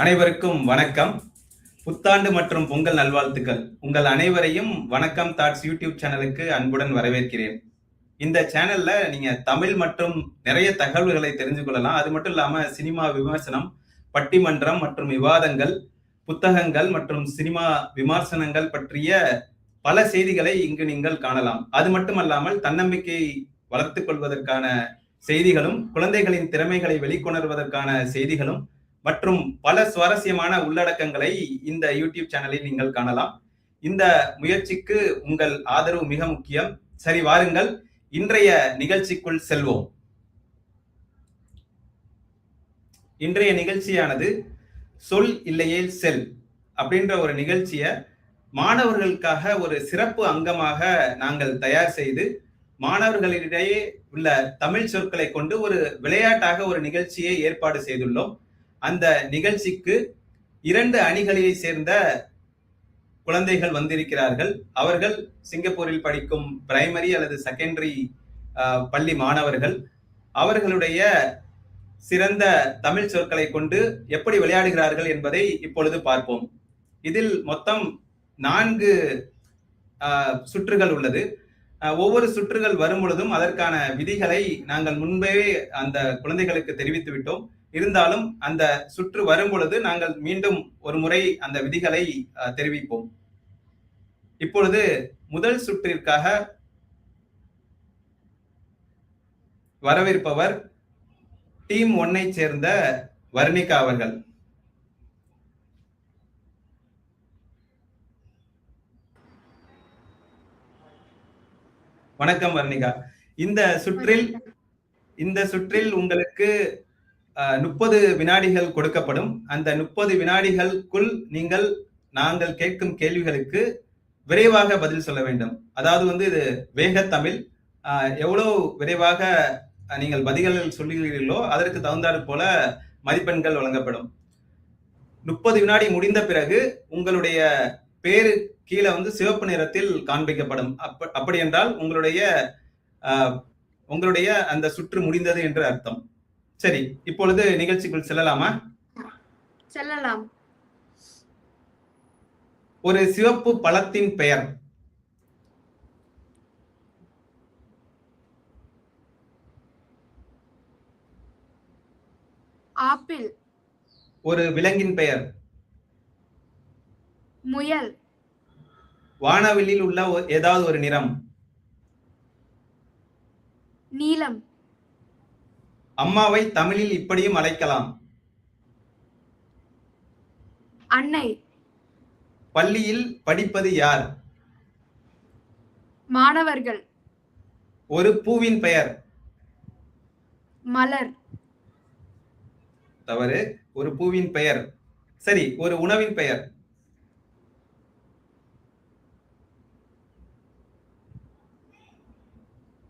அனைவருக்கும் வணக்கம். புத்தாண்டு மற்றும் பொங்கல் நல்வாழ்த்துக்கள். உங்கள் அனைவரையும் வணக்கம் தாட்ஸ் யூடியூப் சேனலுக்கு அன்புடன் வரவேற்கிறேன். இந்த சேனல்ல நீங்க தமிழ் மற்றும் நிறைய தகவல்களை தெரிஞ்சு கொள்ளலாம். அது மட்டும் இல்லாம சினிமா விமர்சனம் பட்டிமன்றம் மற்றும் விவாதங்கள் புத்தகங்கள் மற்றும் சினிமா விமர்சனங்கள் பற்றிய பல செய்திகளை இங்கு நீங்கள் காணலாம். அது மட்டுமல்லாமல் தன்னம்பிக்கை வளர்த்துக் கொள்வதற்கான செய்திகளும் குழந்தைகளின் திறமைகளை வெளிக்கொணர்வதற்கான செய்திகளும் மற்றும் பல சுவாரஸ்யமான உள்ளடக்கங்களை இந்த யூடியூப் சேனலில் நீங்கள் காணலாம். இந்த முயற்சிக்கு உங்கள் ஆதரவு மிக முக்கியம். சரி வாருங்கள். இன்றைய நிகழ்ச்சிக்குள் செல்வோம். இன்றைய நிகழ்ச்சியானது சொல் இல்லையே செல் அப்படின்ற ஒரு நிகழ்ச்சியை மாணவர்களுக்காக ஒரு சிறப்பு அங்கமாக நாங்கள் தயார் செய்து மாணவர்களிடையே உள்ள தமிழ் சொற்களை கொண்டு ஒரு விளையாட்டாக ஒரு நிகழ்ச்சியை ஏற்பாடு செய்துள்ளோம். அந்த நிகழ்ச்சிக்கு இரண்டு அணிகளை சேர்ந்த குழந்தைகள் வந்திருக்கிறார்கள். அவர்கள் சிங்கப்பூரில் படிக்கும் பிரைமரி அல்லது செகண்டரி பள்ளி மாணவர்கள். அவர்களுடைய சிறந்த தமிழ் சொற்களை கொண்டு எப்படி விளையாடுகிறார்கள் என்பதை இப்பொழுது பார்ப்போம். இதில் மொத்தம் நான்கு சுற்றுகள் உள்ளது. ஒவ்வொரு சுற்றுகள் வரும் பொழுதும் அதற்கான விதிகளை நாங்கள் முன்பே அந்த குழந்தைகளுக்கு தெரிவித்து விட்டோம். இருந்தாலும் அந்த சுற்று வரும் பொழுது நாங்கள் மீண்டும் ஒரு முறை அந்த விதிகளை தெரிவிப்போம். இப்பொழுது முதல் சுற்றிற்காக வரவிருப்பவர் டீம் ஒன்னை சேர்ந்த வர்ணிகா அவர்கள். வணக்கம் வர்ணிகா இந்த சுற்றில் இந்த சுற்றில் உங்களுக்கு முப்பது வினாடிகள் கொடுக்கப்படும். அந்த முப்பது வினாடிகளுக்குள் நீங்கள் நாங்கள் கேட்கும் கேள்விகளுக்கு விரைவாக பதில் சொல்ல வேண்டும். அதாவது வந்து இது வேகத்தமிழ் தமிழ். விரைவாக நீங்கள் பதில்கள் சொல்லுகிறீர்களோ அதற்கு தகுந்தாறு போல மதிப்பெண்கள் வழங்கப்படும். முப்பது வினாடி முடிந்த பிறகு உங்களுடைய பேரு கீழே வந்து சிவப்பு நிறத்தில் காண்பிக்கப்படும். அப்ப அப்படி என்றால் உங்களுடைய உங்களுடைய அந்த சுற்று முடிந்தது என்று அர்த்தம். சரி இப்பொழுது நிகழ்ச்சிக்குள் செல்லலாமா? செல்லலாம். ஒரு சிவப்பு பழத்தின் பெயர். ஆப்பிள். ஒரு விலங்கின் பெயர். முயல். வானவெளியில் உள்ள ஏதாவது ஒரு நிறம். நீலம். அம்மாவை தமிழில் இப்படியும் அழைக்கலாம். அன்னை. பள்ளியில் படிப்பது யார்? மாணவர்கள். ஒரு பூவின் பெயர். மலர். தவறு ஒரு பூவின் பெயர். சரி ஒரு உணவின் பெயர்.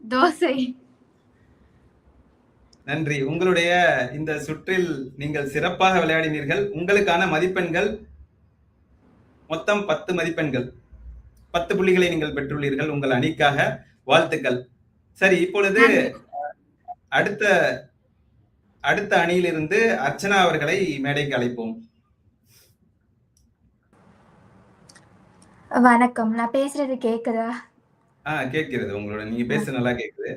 தோசை. நன்றி. உங்களுடைய இந்த சுற்றில் நீங்கள் சிறப்பாக விளையாடினீர்கள். உங்களுக்கான மதிப்பெண்கள் மொத்தம் பத்து மதிப்பெண்கள். பத்து புள்ளிகளை நீங்கள் பெற்றுள்ளீர்கள் உங்கள் அணிக்காக. வாழ்த்துக்கள். சரி இப்பொழுது அடுத்த அடுத்த அணியிலிருந்து அர்ச்சனா அவர்களை மேடைக்கு அழைப்போம். வணக்கம். நான் பேசுறது கேக்குதா? ஆஹ் கேட்கிறது. உங்களோட நீங்க பேச நல்லா கேக்குது.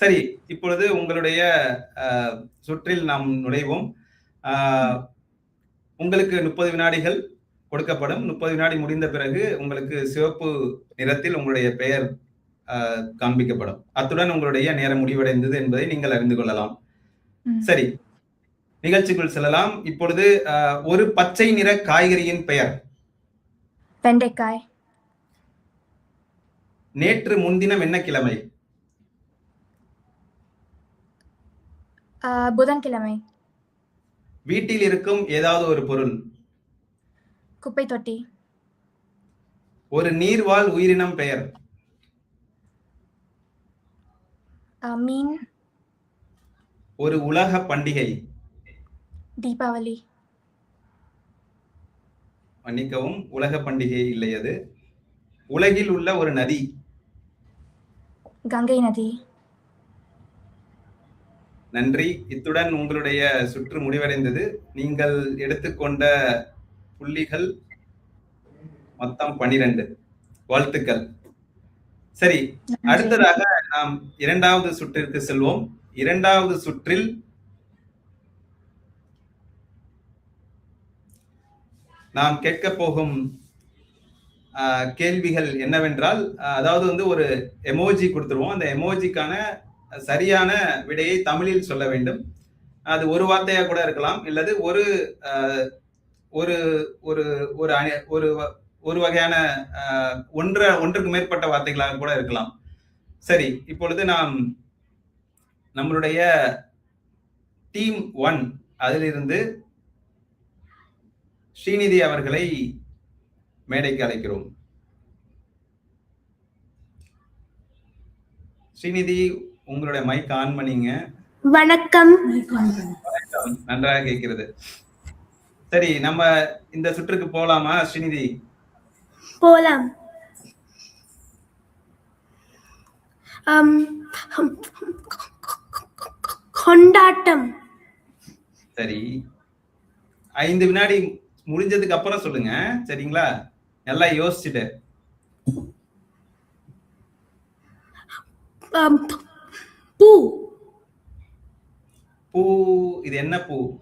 சரி இப்பொழுது உங்களுடைய சுற்றில் நாம் நுழைவோம். உங்களுக்கு முப்பது வினாடிகள் கொடுக்கப்படும். முப்பது வினாடி முடிந்த பிறகு உங்களுக்கு சிவப்பு நிறத்தில் உங்களுடைய பெயர் காண்பிக்கப்படும். அத்துடன் உங்களுடைய நேரம் முடிவடைந்தது என்பதை நீங்கள் அறிந்து கொள்ளலாம். சரி நிகழ்ச்சிக்குள் செல்லலாம். இப்பொழுது ஒரு பச்சை நிற காய்கறியின் பெயர். வெண்டைக்காய். நேற்று முன்தினம் என்ன கிழமை? புதன்கிழமை. வீட்டில் இருக்கும் ஏதாவது ஒரு பொருள். குப்பை தொட்டி ஒரு நீர்வாழ் உயிரினம் பெயர். மீன். ஒரு உலக பண்டிகை. தீபாவளி. மன்னிக்கவும் உலக பண்டிகை இல்லை அது. உலகில் உள்ள ஒரு நதி. கங்கை நதி. நன்றி. இத்துடன் உங்களுடைய சுற்று முடிவடைந்தது. நீங்கள் எடுத்துக்கொண்ட புள்ளிகள் மொத்தம் பனிரெண்டு வாழ்த்துக்கள். சரி அடுத்ததாக நாம் இரண்டாவது சுற்றிற்கு செல்வோம். இரண்டாவது சுற்றில் நாம் கேட்க போகும் கேள்விகள் என்னவென்றால் அதாவது வந்து ஒரு எமோஜி கொடுத்துருவோம். அந்த எமோஜிக்கான சரியான விடையை தமிழில் சொல்ல வேண்டும். அது ஒரு வார்த்தையா கூட இருக்கலாம். இல்லது ஒரு ஒரு ஒரு ஒரு அணி- ஒரு வ- ஒரு வகையான ஆஹ், ஒன்ற ஒன்றுக்கு மேற்பட்ட வார்த்தைகளாக கூட இருக்கலாம். சரி இப்பொழுது நாம் நம்மளுடைய டீம் ஒன் அதிலிருந்து ஸ்ரீநிதி அவர்களை மேடைக்கு அழைக்கிறோம். ஸ்ரீநிதி உங்களுடைய மைக் ஆன் பண்ணீங்க. வணக்கம். நன்றாக கேட்கிறது. சரி நம்ம இந்த சுற்றுக்கு போலாமா ஸ்ரீநிதி? போலாம். கொண்டாட்டம். சரி. ஐந்து வினாடி முடிஞ்சதுக்கு அப்புறம் சொல்லுங்க. சரிங்களா? நல்லா யோசிச்சுட்டு. பூ. பூ இது என்ன பூ?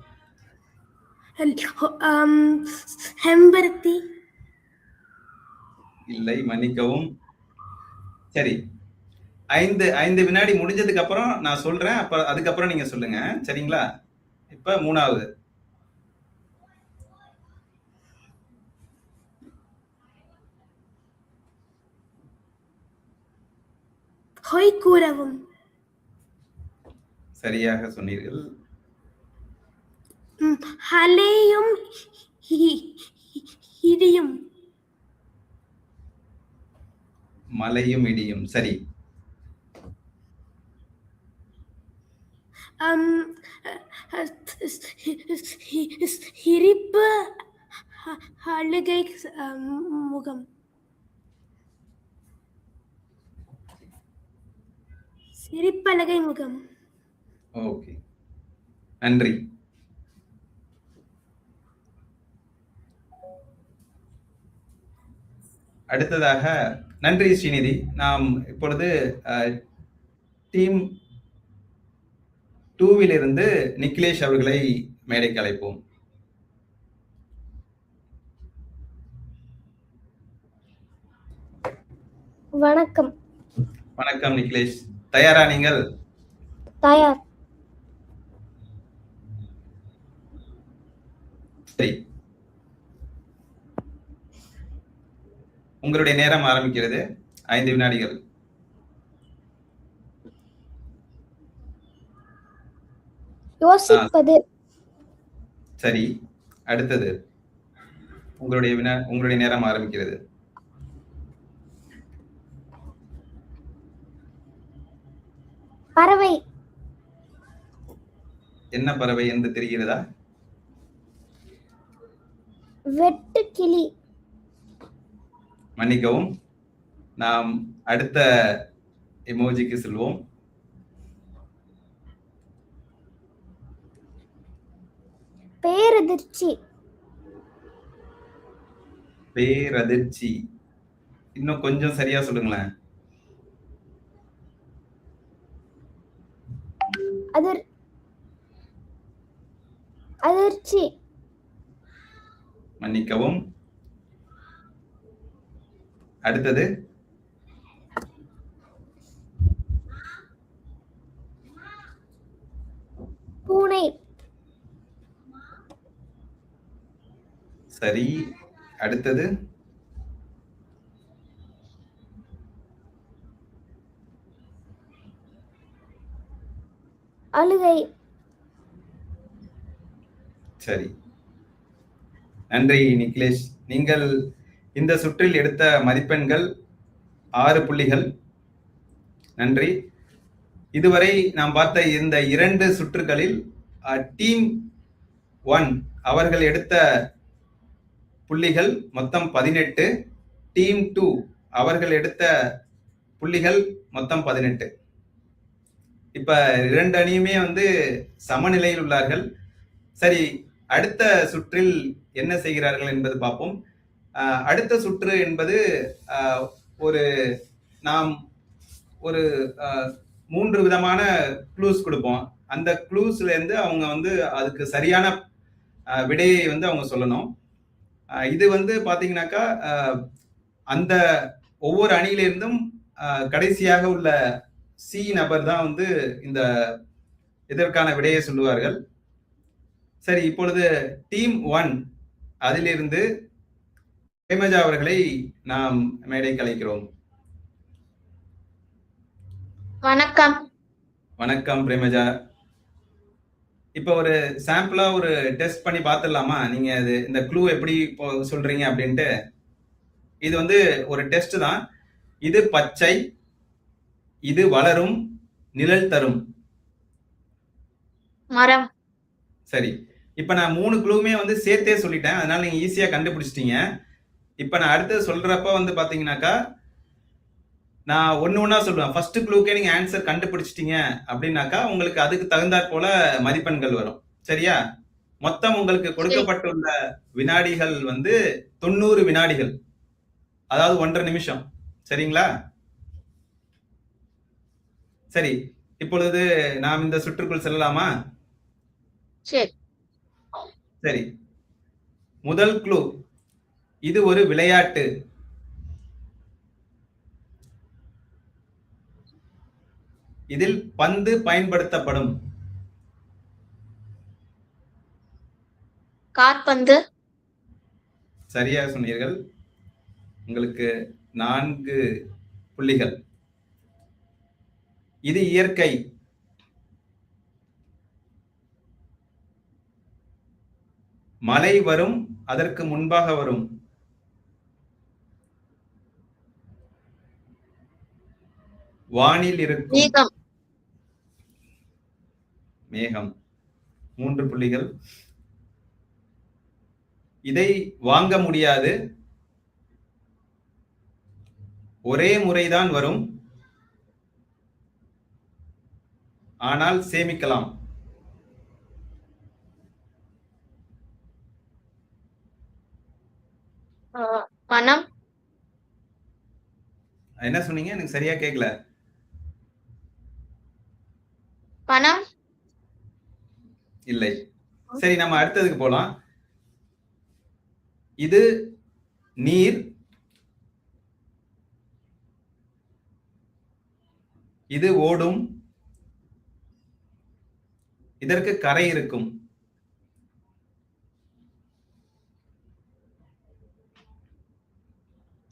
அம், செம்பருத்தி. இல்லை மன்னிக்கவும். சரி. ஐந்து ஐந்து வினாடி முடிஞ்சதுக்கு அப்புறம் நான் சொல்றேன். அப்புறம் அதுக்கப்புறம் நீங்க சொல்லுங்க. சரிங்களா? இப்ப மூணாவது. கூறவும். சரியாக சொன்னீர்கள். ம், அலையும் இ- இடியும். மலையும் இடியும். சரி. அம், சிரிப்பு அழுகை முகம். சிரிப்பழகை முகம். ஓகே. நன்றி. அடுத்ததாக நன்றி ஸ்ரீநிதி. நாம் இப்பொழுது டீம் டூவிலிருந்து நிக்கிலேஷ் அவர்களை மேடைக்கு அழைப்போம். வணக்கம். வணக்கம் நிக்கிலேஷ். தயாரா நீங்கள்? தயார். உங்களுடைய நேரம் ஆரம்பிக்கிறது. ஐந்து வினாடிகள். யோசிப்பது. சரி. அடுத்தது. உங்களுடைய வினா உங்களுடைய நேரம் ஆரம்பிக்கிறது. பறவை. என்ன பறவை என்று தெரிகிறதா? வெட்டுக்கிளி மன்னிக்கவும் நாம் அடுத்த எமோஜிக்கு செல்வோம். பேரதிர்ச்சி. பேரதிர்ச்சி. இன்னும் கொஞ்சம் சரியா சொல்லுங்களேன். அதிர் அதிர்ச்சி. மன்னிக்கவும். அடுத்தது. பூனை. சரி அடுத்தது. அழுகை. சரி. நன்றி நிகிலேஷ். நீங்கள் இந்த சுற்றில் எடுத்த மதிப்பெண்கள் ஆறு புள்ளிகள். நன்றி. இதுவரை நாம் பார்த்த இந்த இரண்டு சுற்றுகளில் டீம் ஒன் அவர்கள் எடுத்த புள்ளிகள் மொத்தம் பதினெட்டு டீம் டூ அவர்கள் எடுத்த புள்ளிகள் மொத்தம் பதினெட்டு. இப்போ இரண்டு அணியுமே வந்து சமநிலையில் உள்ளார்கள். சரி அடுத்த சுற்றில் என்ன செய்கிறார்கள் என்பது பார்ப்போம். அடுத்த சுற்று என்பது ஒரு நாம் ஒரு மூன்று விதமான க்ளூஸ் கொடுப்போம். அந்த க்ளூஸ்ல இருந்து அவங்க வந்து அதுக்கு சரியான விடையை வந்து அவங்க சொல்லணும். இது வந்து பாத்தீங்கன்னாக்கா அந்த ஒவ்வொரு அணியிலிருந்தும் கடைசியாக உள்ள சி நபர் தான் வந்து இந்த இதற்கான விடையை சொல்லுவார்கள். சரி இப்பொழுது டீம் ஒன் அதிலிருந்து ஹேமஜா அவர்களை நாம் மேடைக்கு அழைக்கிறோம் வணக்கம். வணக்கம் பிரேமஜா. இப்போ ஒரு சாம்பிளா ஒரு டெஸ்ட் பண்ணி பார்த்துடலாமா? நீங்க இது இந்த க்ளூ எப்படி சொல்றீங்க அப்படின்ட்டு. இது வந்து ஒரு டெஸ்ட் தான். இது பச்சை இது வளரும் நிழல் தரும். மரம். சரி. இப்போ நான் மூணு க்ளூமே வந்து சேர்த்தே சொல்லிட்டேன். அதனால நீங்க ஈஸியா கண்டுபிடிச்சிட்டீங்க. இப்போ நான் அடுத்தது சொல்றப்ப வந்து பாத்தீங்கன்னாக்கா நான் ஒன்று ஒன்றா சொல்லுவேன். ஃபர்ஸ்ட் க்ளூக்கே நீங்க ஆன்சர் கண்டுபிடிச்சிட்டீங்க அப்படின்னாக்கா உங்களுக்கு அதுக்கு தகுந்தாற் போல மதிப்பெண்கள் வரும். சரியா? மொத்தம் உங்களுக்கு கொடுக்கப்பட்டுள்ள வினாடிகள் வந்து தொண்ணூறு வினாடிகள். அதாவது ஒன்றரை நிமிஷம். சரிங்களா? சரி. இப்பொழுது நாம் இந்த சுற்றுக்குள் செல்லலாமா? சரி. சரி. முதல் க்ளூ இது ஒரு விளையாட்டு. இதில் பந்து பயன்படுத்தப்படும். காற்பந்து சரியா சொன்னீர்கள். உங்களுக்கு நான்கு புள்ளிகள். இது இயற்கை. மழை வரும் அதற்கு முன்பாக வரும். வானில் இருக்கும் மேகம். மேகம். மூன்று புள்ளிகள். இதை வாங்க முடியாது. ஒரே முறைதான் வரும். ஆனால் சேமிக்கலாம் ஆ, பணம் என்ன சொன்னீங்க? எனக்கு சரியா கேட்கல பணம்? இல்லை. சரி நம்ம அடுத்ததுக்கு போலாம். இது நீர். இது ஓடும். இதற்கு கரை இருக்கும்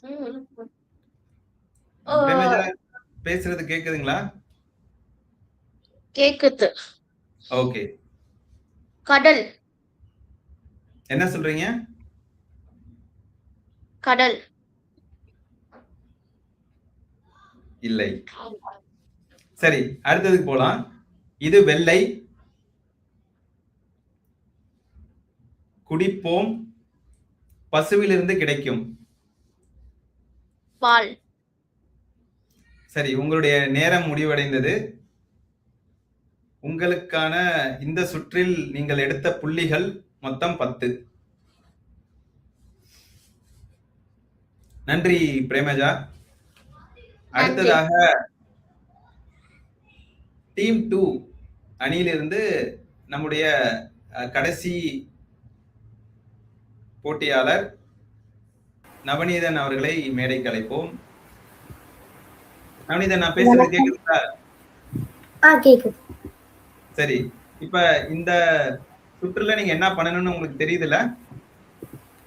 ம். ஓ, பிரேமஜா, பேசுறது கேக்குதுங்களா? கேக்குது. ஓகே. கடல். என்ன சொல்றீங்க? கடல். இல்லை. சரி அடுத்ததுக்கு போலாம். இது வெள்ளை. குடிப்போம். பசுவிலிருந்து கிடைக்கும். பால். சரி உங்களுடைய நேரம் முடிவடைந்தது. உங்களுக்கான இந்த சுற்றில் நீங்கள் எடுத்த புள்ளிகள் மொத்தம் பத்து. நன்றி பிரேமஜா. அடுத்ததாக டீம் டூ அணியிலிருந்து நம்முடைய கடைசி போட்டியாளர் நவநீதன் அவர்களை மேடைக்கு அழைப்போம். நவநீதன் நான் பேசுறது கேக்குதுங்களா? ஆ கேக்குது. சரி இப்ப இந்த சுற்றுல நீங்க என்ன பண்ணணும்னு உங்களுக்கு தெரியுதுல்ல?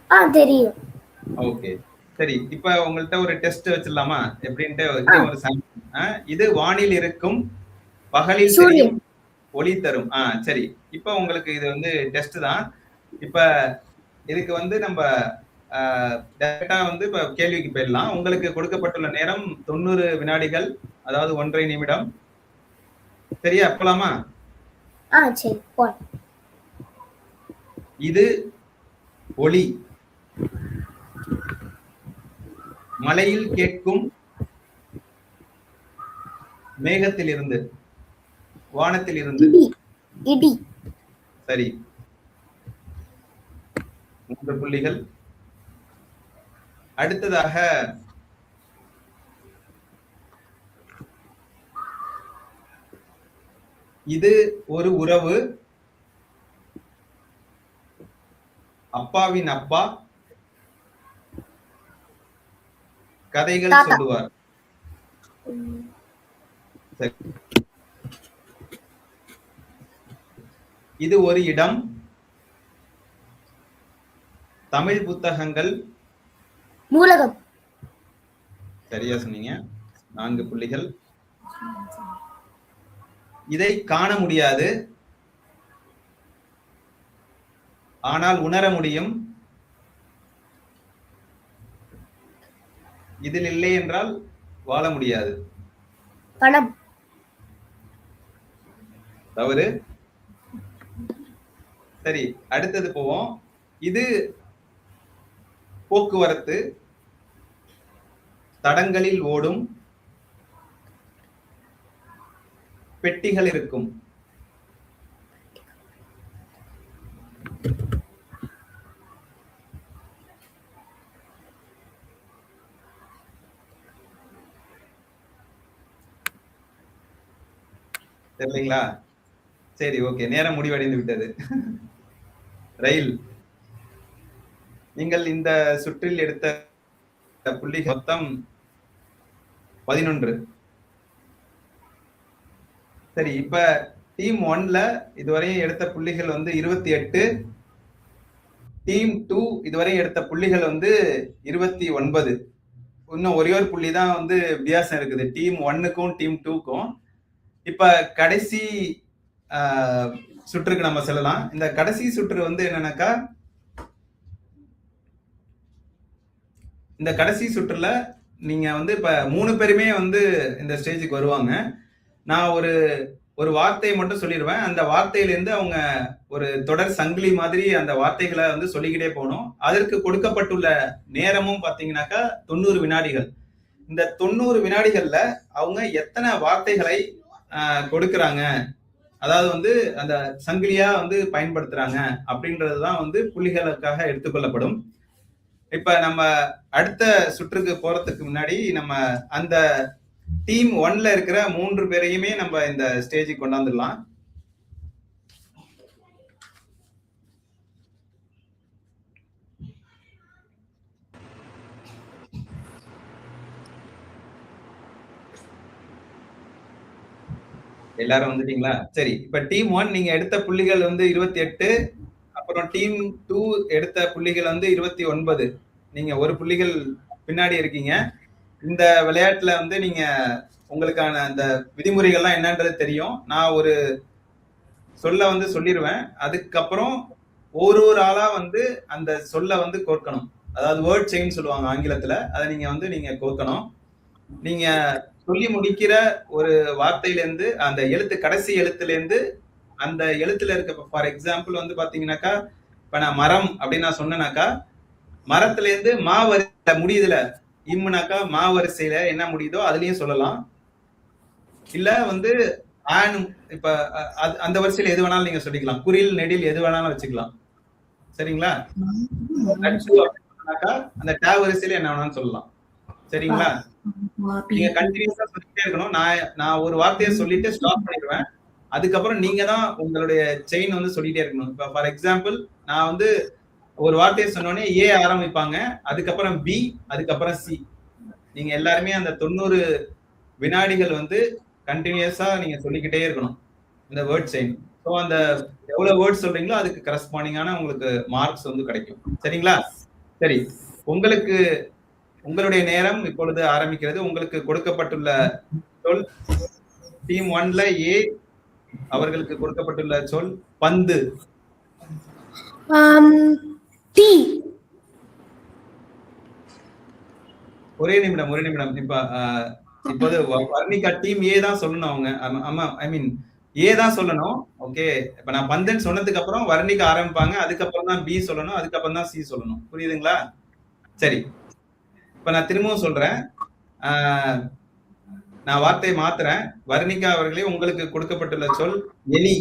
ஆ தெரியும். ஓகே. சரி இப்ப உங்கள்ட்ட ஒரு டெஸ்ட் வச்சிடலாமா? எப்படின்ட்டு ஒரு இது வானில் இருக்கும் பகலில். தெரியும் ஒளி தரும். ஆ சரி. இப்ப உங்களுக்கு இது வந்து டெஸ்ட் தான். இப்ப இதுக்கு வந்து நம்ம டேரக்டா வந்து இப்ப கேள்விக்கு போயிடலாம். உங்களுக்கு கொடுக்கப்பட்டுள்ள நேரம் தொண்ணூறு வினாடிகள் அதாவது ஒன்றரை நிமிடம். சரியா? போலாமா? இது ஒளி. மலையில் கேட்கும் வானத்தில் இருந்து இடி இடி. சரி. மூன்று புள்ளிகள். அடுத்ததாக இது ஒரு உறவு. அப்பாவின் அப்பா. கதைகள். சொல்லுவார். இது ஒரு இடம். தமிழ் புத்தகங்கள். நூலகம். சரியா சொன்னீங்க. நான்கு புள்ளிகள். இதை காண முடியாது. ஆனால் உணர முடியும். இதில் இல்லை என்றால் வாழ முடியாது. பணம். தவறு. சரி அடுத்தது போவோம். இது போக்குவரத்து. தடங்களில் ஓடும் பெட்டிகள் இருக்கும். தெரியலீங்களா சரி ஓகே. நேரம் முடிவடைந்து விட்டது. ரயில். நீங்கள் இந்த சுற்றில் எடுத்த புள்ளி மொத்தம் பதினொன்று. சரி இப்ப டீம் ஒன்ல இதுவரையும் எடுத்த புள்ளிகள் வந்து இருபத்தி எட்டு. டீம் டூ இதுவரை எடுத்த புள்ளிகள் வந்து இருபத்தி ஒன்பது. இன்னும் ஒரே ஒரு புள்ளி தான் வந்து வித்தியாசம் இருக்குது. டீம் ஒன்னுக்கும் டீம் டூக்கும் இப்ப கடைசி சுற்றுக்கு நம்ம செல்லலாம். இந்த கடைசி சுற்று வந்து என்னன்னாக்கா இந்த கடைசி சுற்றுல நீங்க வந்து இப்ப மூணு பேருமே வந்து இந்த ஸ்டேஜுக்கு வருவாங்க. நான் ஒரு ஒரு வார்த்தையை மட்டும் சொல்லிடுவேன். அந்த வார்த்தையிலேருந்து அவங்க ஒரு தொடர் சங்கிலி மாதிரி அந்த வார்த்தைகளை வந்து சொல்லிக்கிட்டே போகணும். அதற்கு கொடுக்கப்பட்டுள்ள நேரமும் பார்த்தீங்கன்னாக்கா தொண்ணூறு வினாடிகள். இந்த தொண்ணூறு வினாடிகள்ல அவங்க எத்தனை வார்த்தைகளை கொடுக்குறாங்க? அதாவது வந்து அந்த சங்கிலியா வந்து பயன்படுத்துறாங்க அப்படின்றது தான் வந்து புள்ளிகளுக்காக எடுத்துக்கொள்ளப்படும் இப்ப நம்ம அடுத்த சுற்றுக்கு போறதுக்கு முன்னாடி நம்ம அந்த டீம் ஒன்ல இருக்கிற மூன்று பேரையுமே நம்ம இந்த ஸ்டேஜுக்கு கொண்டாந்துடலாம். எல்லாரும் வந்துட்டீங்களா? சரி இப்ப டீம் ஒன் நீங்க எடுத்த புள்ளிகள் வந்து இருபத்தி எட்டு அப்புறம் டீம் டூ எடுத்த புள்ளிகள் வந்து இருபத்தி ஒன்பது. நீங்க ஒரு புள்ளிகள் பின்னாடி இருக்கீங்க. இந்த விளையாட்டுல வந்து நீங்க உங்களுக்கான அந்த விதிமுறைகள்லாம் என்னன்றது தெரியும். நான் ஒரு சொல்ல வந்து சொல்லிடுவேன் அதுக்கப்புறம் ஒரு ஒரு ஆளா வந்து அந்த சொல்ல வந்து கோர்க்கணும். அதாவது வேர்ட் செயின் சொல்லுவாங்க ஆங்கிலத்துல. அதை நீங்க வந்து நீங்க கோர்க்கணும். நீங்க சொல்லி முடிக்கிற ஒரு வார்த்தையிலேருந்து அந்த எழுத்து கடைசி எழுத்துல இருந்து அந்த எழுத்துல இருக்க ஃபார் எக்ஸாம்பிள் வந்து பாத்தீங்கன்னாக்கா இப்ப நான் மரம் அப்படின்னு நான் சொன்னேனாக்கா மரத்துல இருந்து மா முடியுதுல இம்முனாக்கா மா வரிசையில என்ன முடியுதோ அதுலயும் சொல்லலாம் இல்ல வந்து ஆண் இப்ப அந்த வரிசையில எது வேணாலும் நீங்க சொல்லிக்கலாம் குரில் நெடில் எது வேணாலும் வச்சுக்கலாம் சரிங்களா அந்த டே வரிசையில என்ன வேணாலும் சொல்லலாம் சரிங்களா நீங்க கண்டினியூஸா சொல்லிட்டே இருக்கணும் நான் நான் ஒரு வார்த்தையை சொல்லிட்டு ஸ்டாப் பண்ணிடுவேன் அதுக்கப்புறம் நீங்க தான் உங்களுடைய செயின் வந்து சொல்லிட்டே இருக்கணும். இப்ப ஃபார் எக்ஸாம்பிள் நான் வந்து ஒரு வார்த்தையை சொன்னோடனே ஏ ஆரம்பிப்பாங்க அதுக்கப்புறம் பி அதுக்கப்புறம் சி நீங்க எல்லாருமே அந்த தொண்ணூறு வினாடிகள் வந்து கண்டினியூஸா நீங்க சொல்லிக்கிட்டே இருக்கணும் இந்த வேர்ட் செயின் ஸோ அந்த எவ்வளவு வேர்ட் சொல்றீங்களோ அதுக்கு கரஸ்பாண்டிங்கான உங்களுக்கு மார்க்ஸ் வந்து கிடைக்கும். சரிங்களா? சரி. உங்களுக்கு உங்களுடைய நேரம் இப்பொழுது ஆரம்பிக்கிறது. உங்களுக்கு கொடுக்கப்பட்டுள்ள சொல் டீம் ஒன்ல ஏ அவர்களுக்கு கொடுக்கப்பட்டுள்ள சொல் பந்து. டீ. ஒரே நிமிடம் ஒரே நிமிடம். இப்ப இப்போது வர்ணிகா டீம் ஏ தான் சொல்லணும் அவங்க. ஆமா- ஐ மீன் ஏ தான் சொல்லணும். ஓகே இப்ப நான் பந்துன்னு சொன்னதுக்கு அப்புறம் வர்ணிகா ஆரம்பிப்பாங்க. அதுக்கப்புறம் தான் பி சொல்லணும். அதுக்கப்புறம் தான் சி சொல்லணும். புரியுதுங்களா? சரி. இப்ப நான் திரும்பவும் சொல்றேன். ஆஹ், நான் வார்த்தையை மாத்துறேன். வர்ணிகா அவர்களே உங்களுக்கு கொடுக்கப்பட்டுள்ள சொல் எலி.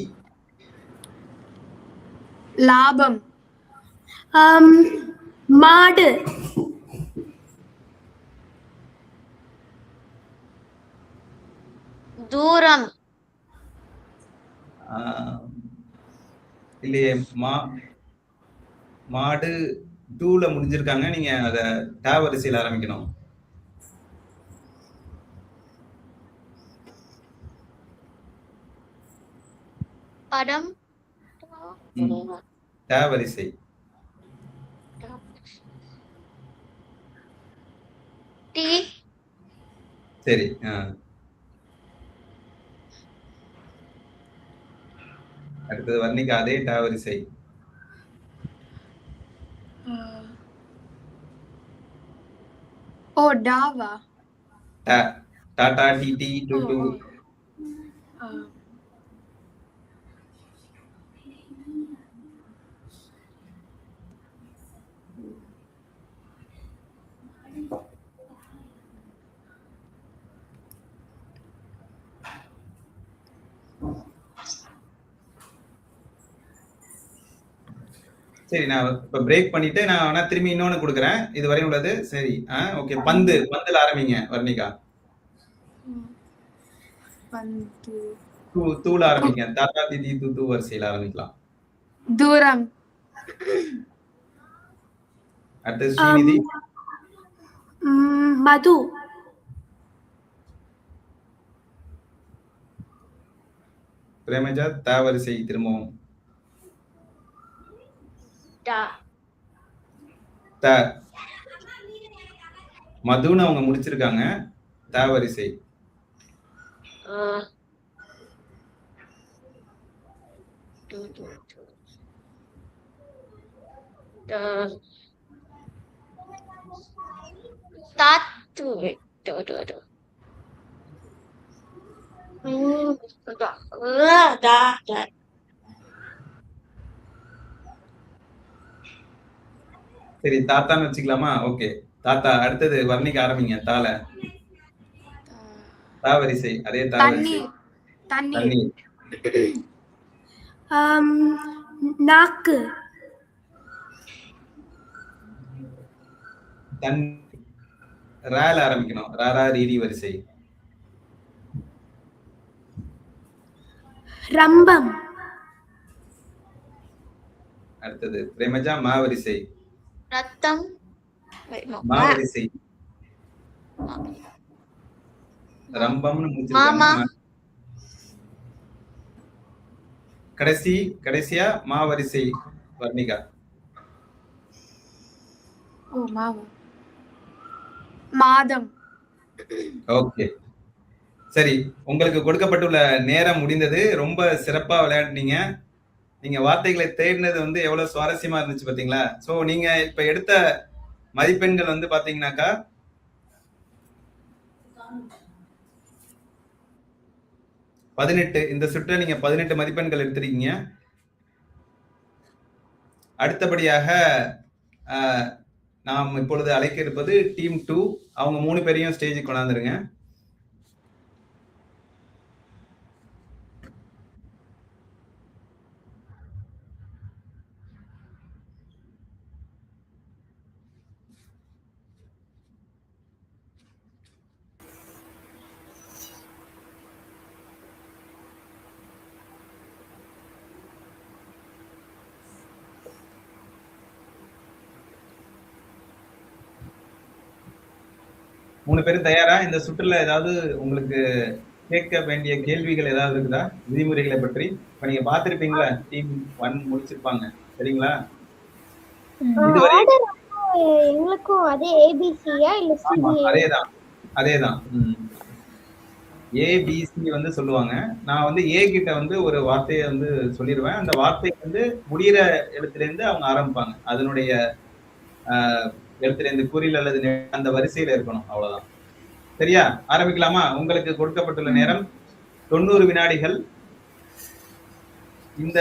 லாபம். மாடு. தூரம். ஆஹ், இல்லையே மா மாடு டூல முடிஞ்சிருக்காங்க. நீங்க அத டா வரிசையில் ஆரம்பிக்கணும். படம்? வரிசை டீ. சரி. அடுத்தது வர்ணிகா அதே டா வரிசை ஓ டாவா. டா டாடா டிடி டு டு சரி நான் இப்ப பிரேக் பண்ணிட்டு நான் வேணா திரும்பி இன்னொன்னு கொடுக்குறேன். இது வரையும் உள்ளது. சரி ஓகே பந்து பந்துல ஆரம்பிங்க வர்ணிகா தூ தூள ஆரம்பிங்க. தாத்தா திதி தூ தூ வரிசையில் ஆரம்பிக்கலாம். தூரம். அடுத்தது ஸ்ரீநிதி. மது. பிரேமஜா தா வரிசை திரும்பவும். த. மதுன்னு அவங்க முடிச்சிருக்காங்க. த வரிசை. அஹ், டு, டு, டு. அஹ், தாத்து டு, டு, டு. ம், டா, அஹ், டா, டா. சரி தாத்தான்னு வச்சுக்கலாமா? ஓகே. தாத்தா அடுத்தது வர்ணிக்க ஆரம்பிங்க தால தா வரிசை அதே தா வரிசை தண்ணீர். தண்ணீர். தண்ணீர். ஆம், நாக்கு. தன் ரேல ஆரம்பிக்கணும். ராரா ரீடி வரிசை. ரம்பம். அடுத்தது பிரேமஜா மா வரிசை. ரத்தம். ரம்பம்னு கடைசி கடைசியா மா வரிசை வர்ணிகா மாதம். ஓகே. சரி உங்களுக்கு கொடுக்கப்பட்டுள்ள நேரம் முடிந்தது. ரொம்ப சிறப்பா விளையாடுனீங்க. நீங்க வார்த்தைகளை தேடினது வந்து எவ்வளவு சுவாரஸ்யமா இருந்துச்சு பாத்தீங்களா? சோ நீங்க இப்ப எடுத்த மதிப்பெண்கள் வந்து பாத்தீங்கன்னாக்கா பதினெட்டு. இந்த சுற்று நீங்க பதினெட்டு மதிப்பெண்கள் எடுத்திருக்கீங்க. அடுத்தபடியாக நாம் இப்பொழுது அழைக்க இருப்பது டீம் டூ. அவங்க மூணு பேரையும் ஸ்டேஜுக்கு கொண்டாந்துருங்க. மூணு பேரும் தயாரா? இந்த சுற்றுல ஏதாவது உங்களுக்கு கேட்க வேண்டிய கேள்விகள் ஏதாவது இருக்குதா? விதிமுறைகளை பற்றி. இப்ப நீங்க பாத்திருப்பீங்களா டீம் ஒன் முடிச்சிருப்பாங்க. சரிங்களா? எங்களுக்கும் அதே ஏபிசியா இல்ல சிபிஐ அதேதான். அதேதான். ஏபிசி வந்து சொல்லுவாங்க. நான் வந்து ஏ கிட்ட வந்து ஒரு வார்த்தையை வந்து சொல்லிடுவேன் அந்த வார்த்தை வந்து முடியிற எழுத்துல இருந்து அவங்க ஆரம்பிப்பாங்க. அதனுடைய இருந்து குறில் அல்லது அந்த வரிசையில இருக்கணும் அவ்வளவுதான். சரியா? ஆரம்பிக்கலாமா? உங்களுக்கு கொடுக்கப்பட்டுள்ள நேரம் தொண்ணூறு வினாடிகள். இந்த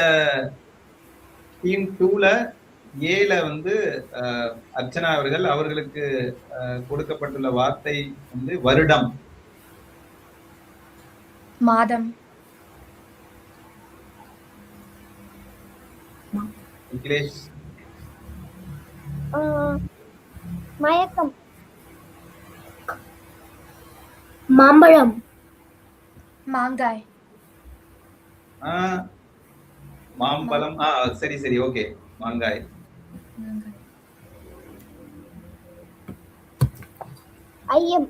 டீம் டூல ஏல வந்து அர்ச்சனா அவர்கள் அவர்களுக்கு கொடுக்கப்பட்டுள்ள வார்த்தை வந்து வருடம். மாதம். ஆஹ், மயக்கம் மாம்பழம் மாங்காய் ஆ, மாம்பழம் ஆ சரி சரி ஓகே மாங்காய் மாங்காய் ஐயம்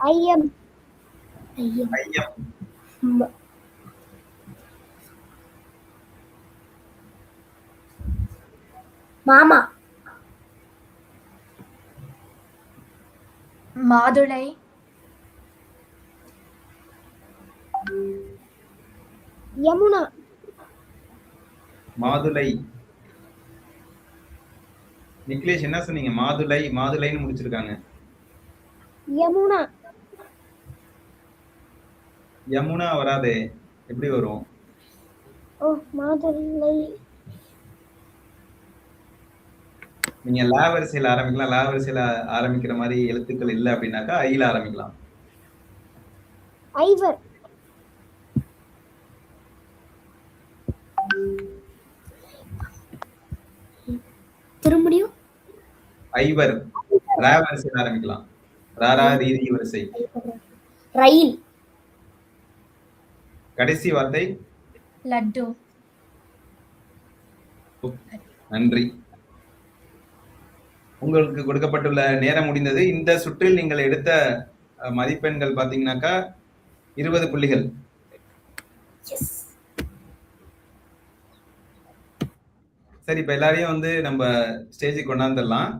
ஐயம் ஐயம் ஐயம் மாமா. மாதுளை. யமுனா. மாதுளை. நிக்லேஷ் என்ன சொன்னீங்க? மாதுளை மாதுளைன்னு முடிச்சிருக்காங்க. யமுனா. யமுனா வராதே. எப்படி வரும்? ஓ மாதுளை. நீங்க லா வரிசையில ஆரம்பிக்கலாம். லா வரிசையில ஆரம்பிக்கிற மாதிரி எழுத்துக்கள் இல்ல அப்படின்னாக்கா ஐல ஆரம்பிக்கலாம். ஐவர். திரும்பியும் ஐவர். ரா வரிசையில ஆரம்பிக்கலாம். ராரா ரீதி வரிசை. ரயில். கடைசி வார்த்தை? லட்டு. நன்றி. உங்களுக்கு கொடுக்கப்பட்டுள்ள நேரம் முடிந்தது. இந்த சுற்றில் நீங்கள் எடுத்த மதிப்பெண்கள் பாத்தீங்கன்னாக்கா இருபது புள்ளிகள். சரி இப்ப எல்லாரையும் வந்து நம்ம ஸ்டேஜுக்கு கொண்டாந்துடலாம்.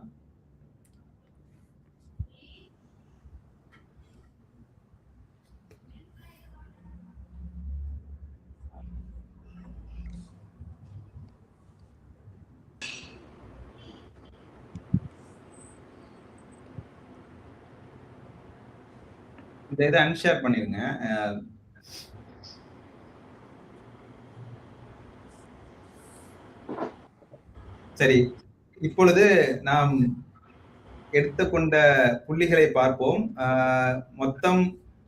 இந்த இதை அன்ஷேர் பண்ணிருங்க. சரி இப்பொழுது நாம் எடுத்துக்கொண்ட புள்ளிகளை பார்ப்போம். மொத்தம்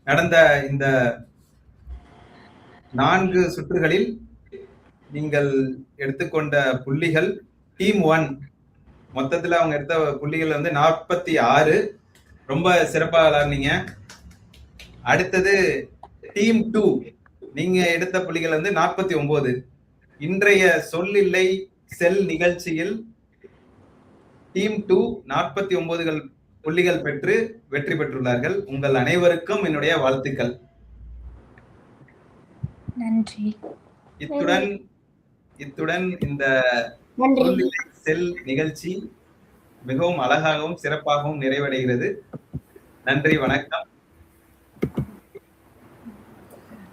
நடந்த இந்த நான்கு சுற்றுகளில் நீங்கள் எடுத்துக்கொண்ட புள்ளிகள் டீம் ஒன் மொத்தத்துல அவங்க எடுத்த புள்ளிகள் வந்து நாற்பத்தி ஆறு. ரொம்ப சிறப்பாக விளாடுனீங்க. அடுத்தது டீம் டூ. நீங்க எடுத்த புள்ளிகள் வந்து நாற்பத்தி ஒன்பது இன்றைய சொல்லில்லை செல் நிகழ்ச்சியில் டீம் டூ நாற்பத்தி ஒன்பதுகள் புள்ளிகள் பெற்று வெற்றி பெற்றுள்ளார்கள். உங்கள் அனைவருக்கும் என்னுடைய வாழ்த்துக்கள். நன்றி. இத்துடன் இத்துடன் இந்த செல் நிகழ்ச்சி மிகவும் அழகாகவும் சிறப்பாகவும் நிறைவடைகிறது. நன்றி வணக்கம்.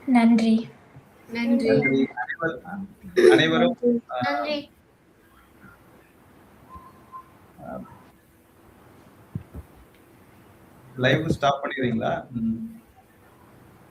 நன்றி. நன்றி. நன்றி. அனைவர்- அனைவரும் நன்றி. லைவ் ஸ்டாப் பண்ணிடுறீங்களா.